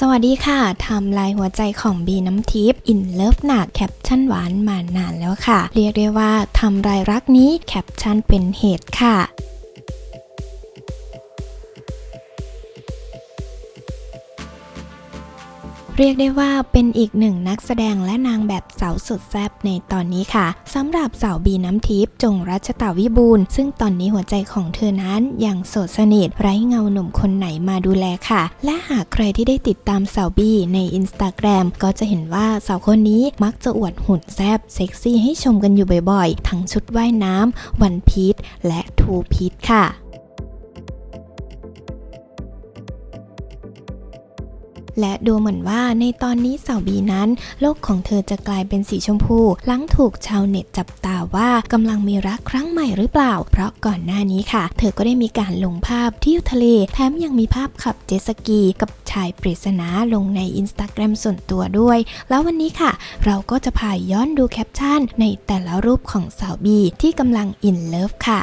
สวัสดีค่ะทำลายหัวใจของบีน้ำทิพย์อินเลิฟหนักแคปชั่นหวานมานานแล้วค่ะ เรียกได้ว่าทำลายรักนี้แคปชั่นเป็นเหตุค่ะ เรียกได้ว่าเป็นอีกหนึ่งนักแสดงและนางแบบสาวสุดแซ่บในตอนนี้ค่ะสำหรับสาวบีน้ำทิพย์จงรัชตาวิบูลย์ซึ่งตอนนี้หัวใจของเธอนั้นยังโสดสนิทไร้เงาหนุ่มคนไหนมาดูแลค่ะ และหากใครที่ได้ติดตามสาวบีในอินสตาแกรมก็จะเห็นว่าสาวคนนี้มักจะอวดหุ่นแซ่บเซ็กซี่ให้ชมกันอยู่บ่อยๆ ทั้งชุดว่ายน้ำวันพีชและทูพีชค่ะ และดูเหมือนว่าในตอนนี้สาวบีนั้น โลกของเธอจะกลายเป็นสีชมพู หลังถูกชาวเน็ตจับตาว่ากำลังมีรักครั้งใหม่หรือเปล่า เพราะก่อนหน้านี้ค่ะ เธอก็ได้มีการลงภาพเที่ยวทะเล แถมยังมีภาพขับเจ็ตสกี กับชายปริศนาลงในอินสตาแกรมส่วนตัวด้วย แล้ววันนี้ค่ะ เราก็จะพาย้อนดูแคปชั่น ในแต่ละรูปของสาวบีที่กำลังอินเลิฟค่ะ